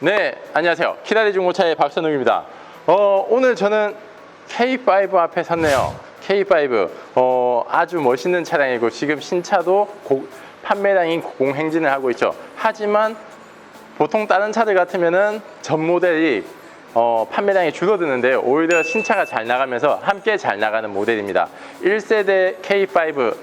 네, 안녕하세요. 키다리 중고차의 박선웅입니다. 어, 오늘 저는 K5 앞에 섰네요. K5 어, 아주 멋있는 차량이고 지금 신차도 고- 판매량이 공행진을 하고 있죠. 하지만 보통 다른 차들 같으면은 전 모델이 어, 판매량이 줄어드는데요. 오히려 신차가 잘 나가면서 함께 잘 나가는 모델입니다. 1세대 K5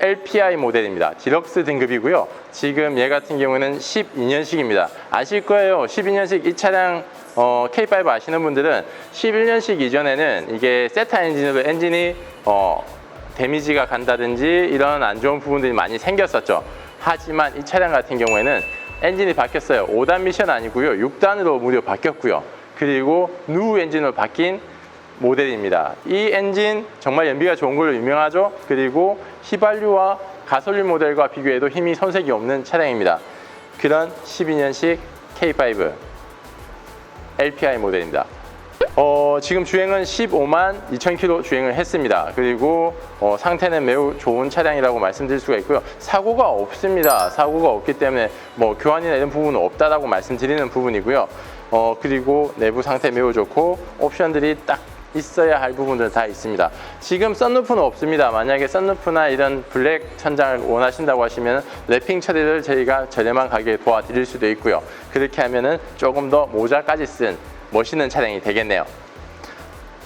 LPI 모델입니다. 디럭스 등급이고요. 지금 얘 같은 경우는 12년식입니다. 아실 거예요. 12년식 이 차량 어, K5 아시는 분들은 11년식 이전에는 이게 세타 엔진으로 엔진이 어, 데미지가 간다든지 이런 안 좋은 부분들이 많이 생겼었죠. 하지만 이 차량 같은 경우에는 엔진이 바뀌었어요. 5단 미션 아니고요. 6단으로 무려 바뀌었고요. 그리고 누 엔진으로 바뀐 모델입니다. 이 엔진 정말 연비가 좋은 걸로 유명하죠. 그리고 휘발유와 가솔린 모델과 비교해도 힘이 손색이 없는 차량입니다. 그런 12년식 K5 LPI 모델입니다. 어, 지금 주행은 15만 2천 킬로 주행을 했습니다. 그리고 어, 상태는 매우 좋은 차량이라고 말씀드릴 수가 있고요. 사고가 없습니다. 사고가 없기 때문에 뭐 교환이나 이런 부분은 없다라고 말씀드리는 부분이고요. 어, 그리고 내부 상태 매우 좋고 옵션들이 딱 있어야 할 부분들 다 있습니다. 지금 썬루프는 없습니다. 만약에 썬루프나 이런 블랙 천장을 원하신다고 하시면 랩핑 처리를 저희가 저렴한 가격에 도와드릴 수도 있고요. 그렇게 하면은 조금 더 모자까지 쓴 멋있는 차량이 되겠네요.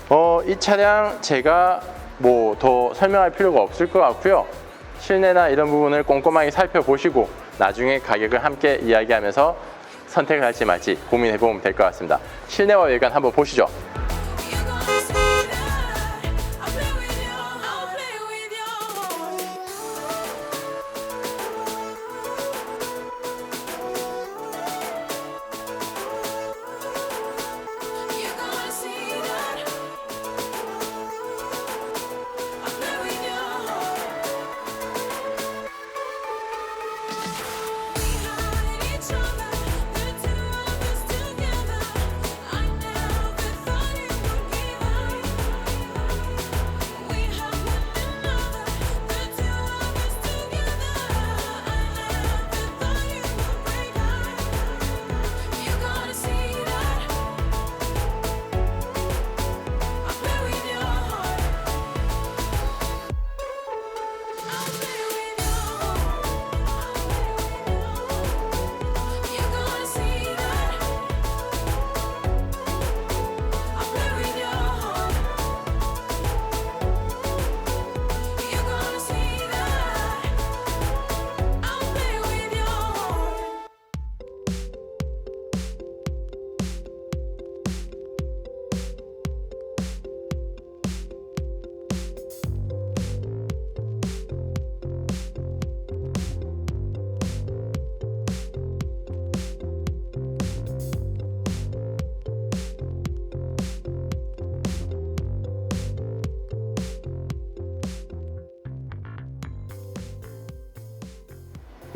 어, 이 차량 제가 뭐 더 설명할 필요가 없을 것 같고요. 실내나 이런 부분을 꼼꼼하게 살펴보시고 나중에 가격을 함께 이야기하면서 선택을 할지 말지 고민해 보면 될 것 같습니다. 실내와 외관 한번 보시죠.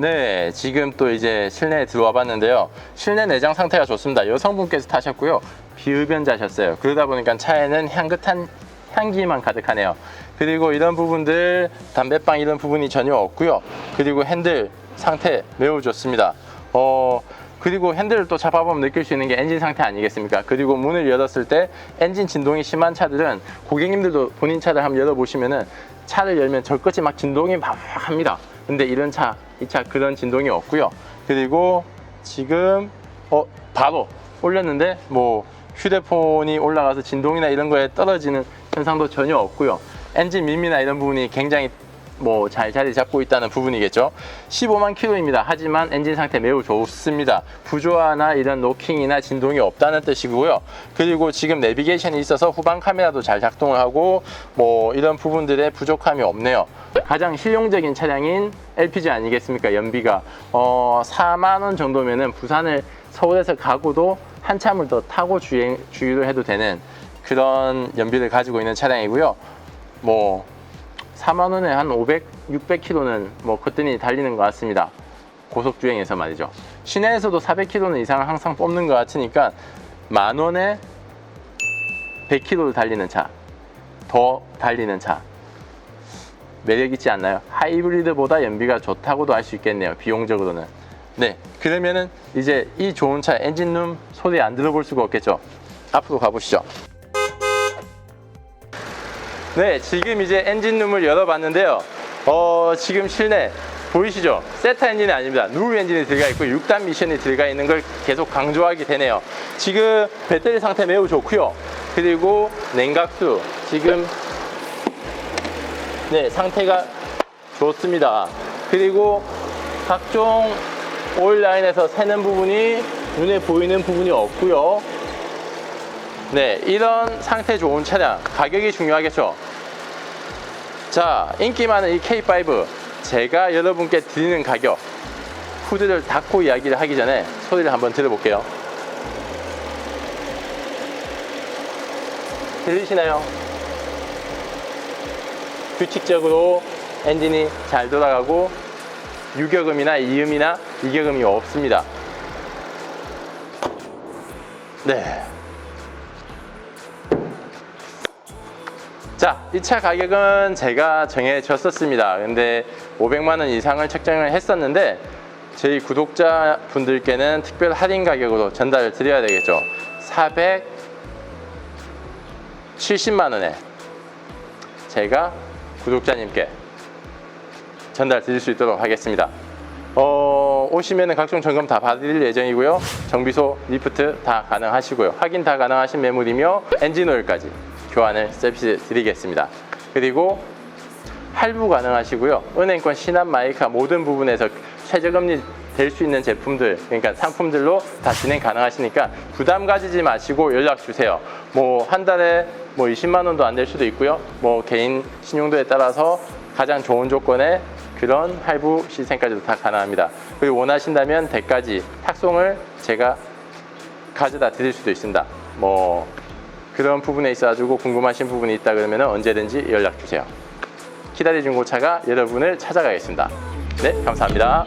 네, 지금 또 이제 실내에 들어와 봤는데요. 실내 내장 상태가 좋습니다. 여성분께서 타셨고요. 비흡연자셨어요. 그러다 보니까 차에는 향긋한 향기만 가득하네요. 그리고 이런 부분들, 담배빵 이런 부분이 전혀 없고요. 그리고 핸들 상태 매우 좋습니다. 어, 그리고 핸들을 또 잡아보면 느낄 수 있는 게 엔진 상태 아니겠습니까? 그리고 문을 열었을 때 엔진 진동이 심한 차들은 고객님들도 본인 차를 한번 열어보시면은 차를 열면 절끝이 막 진동이 막 합니다. 근데 이런 차, 이 차 그런 진동이 없고요. 그리고 지금 어 바로 올렸는데 뭐 휴대폰이 올라가서 진동이나 이런 거에 떨어지는 현상도 전혀 없고요. 엔진 밀미나 이런 부분이 굉장히 뭐 잘 자리 잡고 있다는 부분이겠죠. 15만 킬로입니다. 하지만 엔진 상태 매우 좋습니다. 부조화나 이런 노킹이나 진동이 없다는 뜻이고요. 그리고 지금 내비게이션이 있어서 후방 카메라도 잘 작동을 하고 뭐 이런 부분들의 부족함이 없네요. 가장 실용적인 차량인 LPG 아니겠습니까? 연비가 어 4만 원 정도면은 부산을 서울에서 가고도 한참을 더 타고 주행 주유를 해도 되는 그런 연비를 가지고 있는 차량이고요. 뭐 4만 원에 한 500, 600km는 뭐 거뜬히 달리는 것 같습니다. 고속 주행에서 말이죠. 시내에서도 400km 이상을 항상 뽑는 것 같으니까 만 원에 100km를 달리는 차, 더 달리는 차. 매력 있지 않나요? 하이브리드보다 연비가 좋다고도 할 수 있겠네요. 비용적으로는. 네, 그러면은 이제 이 좋은 차 엔진룸 소리 안 들어볼 수가 없겠죠. 앞으로 가보시죠. 네, 지금 이제 엔진룸을 열어봤는데요. 어, 지금 실내 보이시죠? 세타 엔진이 아닙니다. 누브 엔진이 들어가 있고 6단 미션이 들어가 있는 걸 계속 강조하게 되네요. 지금 배터리 상태 매우 좋고요. 그리고 냉각수 지금 네 상태가 좋습니다. 그리고 각종 오일 라인에서 새는 부분이 눈에 보이는 부분이 없고요. 네, 이런 상태 좋은 차량 가격이 중요하겠죠. 자, 인기 많은 이 K5 제가 여러분께 드리는 가격 후드를 닫고 이야기를 하기 전에 소리를 한번 들어볼게요. 들리시나요? 규칙적으로 엔진이 잘 돌아가고 유격음이나 이음이나 이격음이 없습니다. 네. 자, 이 차 가격은 제가 정해졌었습니다. 근데 500만 원 이상을 책정을 했었는데 저희 구독자 분들께는 특별 할인 가격으로 전달을 드려야 되겠죠. 470만 원에 제가 구독자님께 전달 드릴 수 있도록 하겠습니다. 어, 오시면은 각종 점검 다 받을 예정이고요. 정비소, 리프트 다 가능하시고요. 확인 다 가능하신 매물이며 엔진 오일까지 교환을 서비스 드리겠습니다. 그리고 할부 가능하시고요. 은행권, 신한, 마이카 모든 부분에서 최저금리 될 수 있는 제품들, 그러니까 상품들로 다 진행 가능하시니까 부담 가지지 마시고 연락 주세요. 뭐 한 달에 뭐 20만 원도 안 될 수도 있고요. 뭐 개인 신용도에 따라서 가장 좋은 조건의 그런 할부 시스템까지도 다 가능합니다. 그리고 원하신다면 대까지 탁송을 제가 가져다 드릴 수도 있습니다. 뭐 그런 부분에 있어가지고 궁금하신 부분이 있다 그러면 언제든지 연락 주세요. 키다리 중고차가 여러분을 찾아가겠습니다. 네, 감사합니다.